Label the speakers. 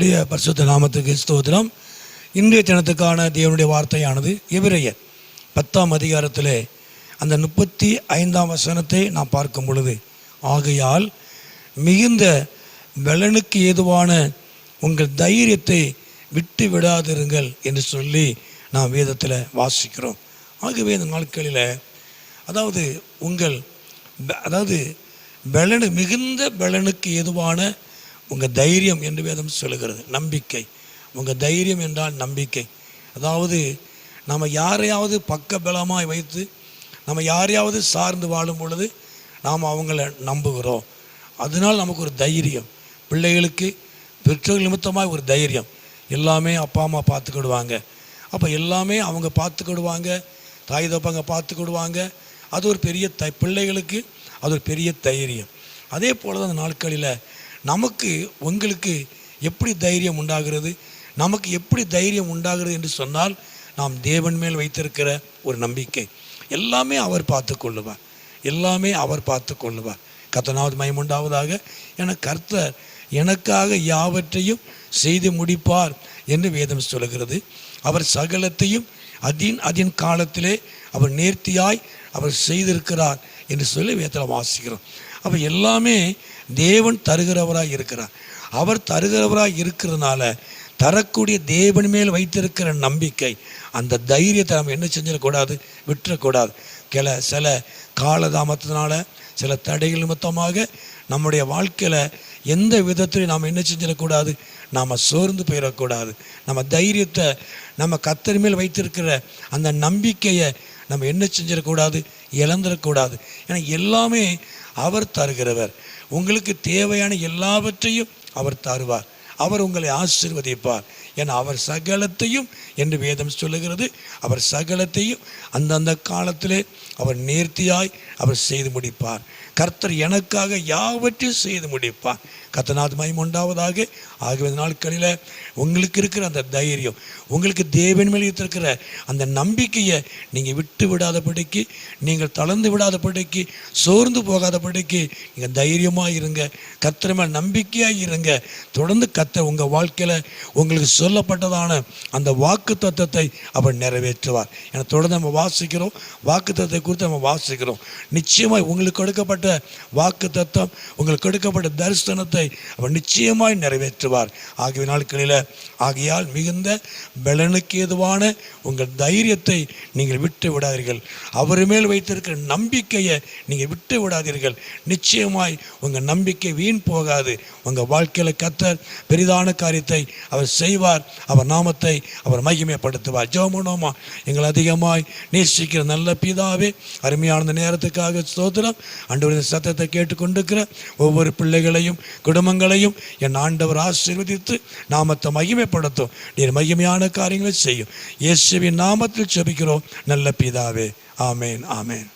Speaker 1: தேவனுடைய பரிசுத்த நாமத்துக்கு ஸ்தோத்திரம். இன்றைய தினத்துக்கான தேவனுடைய வார்த்தையானது எபிரையர் பத்தாம் அதிகாரத்தில் அந்த முப்பத்தி ஐந்தாம் வசனத்தை நாம் பார்க்கும் பொழுது ஆகையால் மிகுந்த பலனுக்கு ஏதுவான உங்கள் தைரியத்தை விட்டு விடாதிருங்கள் என்று சொல்லி நாம் வேதத்தில் வாசிக்கிறோம். ஆகவே இந்த நாட்களில் அதாவது உங்கள் அதாவது பலனு மிகுந்த பலனுக்கு ஏதுவான உங்கள் தைரியம் என்று வேதம் சொல்லுகிறது. நம்பிக்கை. உங்கள் தைரியம் என்றால் நம்பிக்கை. அதாவது நம்ம யாரையாவது பக்க பலமாய் வைத்து நம்ம யாரையாவது சார்ந்து வாழும் பொழுது நாம் அவங்கள நம்புகிறோம். அதனால் நமக்கு ஒரு தைரியம். பிள்ளைகளுக்கு பெற்றோர்கள் நிமித்தமாக ஒரு தைரியம். எல்லாமே அப்பா அம்மா பார்த்துக்கிடுவாங்க. அப்போ எல்லாமே அவங்க பார்த்துக்கிடுவாங்க. தாய் தப்பாங்க பார்த்துக்கிடுவாங்க. அது ஒரு பெரிய தை பிள்ளைகளுக்கு அது ஒரு பெரிய தைரியம். அதே போல் தான் அந்த நாட்களில் நமக்கு உங்களுக்கு எப்படி தைரியம் உண்டாகிறது? நமக்கு எப்படி தைரியம் உண்டாகிறது என்று சொன்னால் நாம் தேவன் மேல் வைத்திருக்கிற ஒரு நம்பிக்கை. எல்லாமே அவர் பார்த்து கொள்ளுவார். எல்லாமே அவர் பார்த்து கொள்ளுவார். கத்தனாவது மயமுண்டாவதாக என கர்த்தர் எனக்காக யாவற்றையும் செய்து முடிப்பார் என்று வேதம் சொல்கிறது அவர் சகலத்தையும் அதின் அதின் காலத்திலே அவர் நேர்த்தியாய் அவர் செய்திருக்கிறார். என்று சொல்லி வேதத்தில் வாசிக்கிறோம். அப்போ எல்லாமே தேவன் தருகிறவராக இருக்கிறார். அவர் தருகிறவராக இருக்கிறதுனால தரக்கூடிய தேவன் மேல் வைத்திருக்கிற நம்பிக்கை அந்த தைரியத்தை நம்ம என்ன செஞ்சிடக்கூடாது? விட்டுறக்கூடாது. கில சில காலதாமத்தினால சில தடைகள் மொத்தமாக நம்முடைய வாழ்க்கையில் எந்த விதத்திலையும் நாம் என்ன செஞ்சிடக்கூடாது? நாம் சோர்ந்து போயிடக்கூடாது. நம்ம தைரியத்தை நம்ம கத்தர் மேல் வைத்திருக்கிற அந்த நம்பிக்கையை நம்ம என்ன செஞ்சிடக்கூடாது? இழந்துடக்கூடாது ஏன்னா எல்லாமே அவர் தருகிறவர். உங்களுக்கு தேவையான எல்லாவற்றையும் அவர் தருவார். அவர் உங்களை ஆசீர்வதிப்பார். ஏன்னா அவர் சகலத்தையும் என்று வேதம் சொல்லுகிறது. அவர் சகலத்தையும் அந்தந்த காலத்திலே அவர் நேர்த்தியாய் அவர் செய்து முடிப்பார். கர்த்தர் எனக்காக யாவற்றையும் செய்து முடிப்பார். கத்தநாத் மயம் உண்டாவதாக ஆகிய நாட்களில் உங்களுக்கு இருக்கிற அந்த தைரியம் உங்களுக்கு தேவன் மேலே இருக்கிற அந்த நம்பிக்கையை நீங்கள் விட்டு விடாதபடிக்கு நீங்கள் தளர்ந்து விடாதபடிக்கு சோர்ந்து போகாதபடிக்கு நீங்கள் தைரியமாக இருங்க. கத்திர மேல் நம்பிக்கையாக இருங்க. தொடர்ந்து கத்த உங்கள் வாழ்க்கையில் உங்களுக்கு சொல்லப்பட்டதான அந்த வாக்கு தத்துவத்தை அவர் நிறைவேற்றுவார். என தொடர்ந்து நம்ம வாசிக்கிறோம். வாக்கு தத்துவத்தை குறித்து நம்ம வாசிக்கிறோம். நிச்சயமாய் உங்களுக்கு கொடுக்கப்பட்ட வாக்கு தத்துவம் உங்களுக்கு கொடுக்கப்பட்ட தரிசனத்தை அவர் நிச்சயமாய் நிறைவேற்றுவார். ஆகிய நாட்களில் ஆகையால் மிகுந்த பலனுக்கு ஏதுவான உங்கள் தைரியத்தை நீங்கள் விட்டு விடாதீர்கள். அவர் மேல் வைத்திருக்கிற நம்பிக்கையை நீங்கள் விட்டு விடாதீர்கள். நிச்சயமாய் உங்கள் நம்பிக்கை வீண் போகாது. உங்கள் வாழ்க்கையில் கத்தர் பெரிதான காரியத்தை அவர் செய்வார். அவர் நாமத்தை அவர் மகிமைப்படுத்துவார். ஜோமனோமா எங்கள் அதிகமாய் நேசிக்கிற நல்ல பிதாவே அருமையான இந்த நேரத்துக்காக ஸ்தோத்திரம். ஆண்டவரின் சத்தத்தை கேட்டுக்கொண்டிருக்கிற ஒவ்வொரு பிள்ளைகளையும் குடும்பங்களையும் என் ஆண்டவர் ஆசீர்வதித்து நாமத்தை மகிமைப்படுத்தும். நீர் மகிமையான காரியங்களை செய்யும். இயேசுவின் நாமத்தில் செபிக்கிறோம் நல்ல பிதாவே. ஆமேன் ஆமேன்.